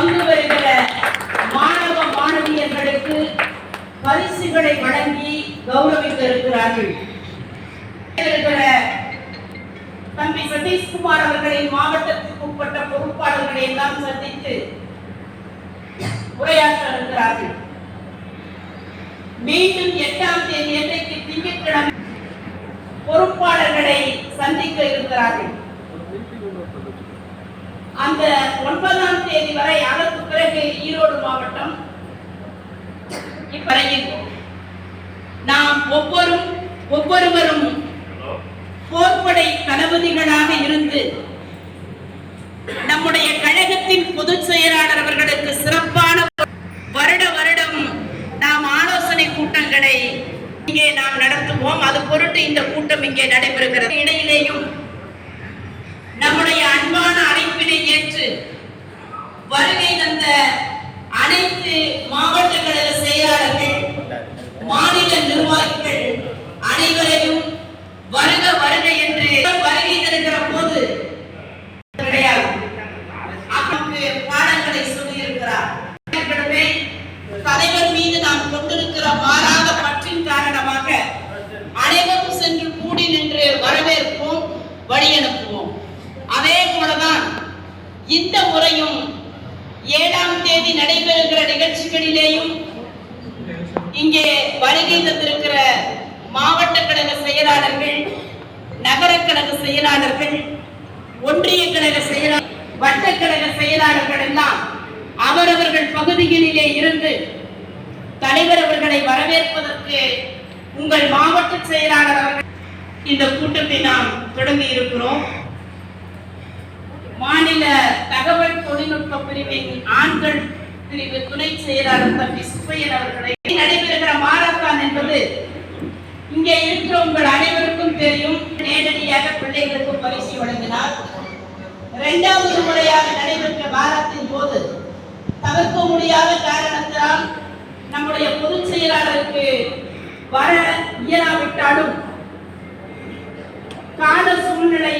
பங்கு பெறுகிற மாணவ மாணவியர்களுக்கு பரிசுகளை வழங்கி கௌரவிக்க இருக்கிறார்கள் தம்பி சதீஷ்குமார் அவர்களின் மாவட்டத்திற்கு உட்பட்ட பொறுப்பாளர்களை எல்லாம் சந்தித்து உரையாற்ற இருக்கிறார்கள். மீண்டும் எட்டாம் தேதி என்றைக்கு திங்கட்கிழமை பொறுப்பாளர்களை சந்திக்க இருக்கிறார்கள். அந்த ஒன்பதாம் தேதி மாவட்டம் இப்பறையில் நாம் ஒவ்வொரு ஒவ்வொருவரும் போர்ப்படை தளபதிகளாக இருந்து நம்முடைய கழகத்தின் பொதுச் செயலாளர் அவர்களுக்கு சிறப்பான வருட வருடம் நாம் ஆலோசனை கூட்டங்களை இங்கே நாம் நடத்துவோம். அது பொருட்டு இந்த கூட்டம் இங்கே நடைபெறுகிறது. இடையிலேயும் நம்முடைய அன்பான அழைப்பினை ஏற்று வருகை தந்த அனைத்து மாவட்ட கழக செயலாளர்கள் மாநில நிர்வாகிகள் அனைவரையும் வருக வருக என்று வருகை தருகிற போது கிடையாது. அவருக்கு பாடங்களை சொல்லியிருக்கிறார். ஏற்கனவே தலைவர் மீது நாம் கொண்டிருக்கிற மாறாத பற்றின் காரணமாக அனைவரும் சென்று கூடி நின்று வரவேற்போம் வழி அனுப்புவோம். அதே போலதான் இந்த முறையும் ஏழாம் தேதி நடைபெறுகிற நிகழ்ச்சிகளிலேயும் இங்கே வருகை தந்திருக்கிற மாவட்ட கழக செயலாளர்கள் நகர கழக செயலாளர்கள் ஒன்றிய கழக செயலாளர் வட்டக்கழக செயலாளர்கள் எல்லாம் அவரவர்கள் பகுதிகளிலே இருந்து தலைவர் அவர்களை வரவேற்பதற்கு உங்கள் மாவட்ட செயலாளர் அவர்கள் இந்த கூட்டத்தை நாம் தொடங்கி இருக்கிறோம். மாநில தகவல் தொழில்நுட்ப பிரிவின் ஆண்கள் பிரிவு துணை செயலாளர் தம்பி சுப்பையன் அவர்களை மாரத்தான் இங்கே இருக்கிற உங்கள் அனைவருக்கும் தெரியும் நேரடியாக பிள்ளைகளுக்கு பரிசு வழங்கினார் இரண்டாவது முறையாக நடைபெற்ற வாரத்தின் போது தவிர்க்க முடியாத காரணத்தால் நம்முடைய பொதுச் செயலாளருக்கு வர இயலாவிட்டாலும் கால சூழ்நிலை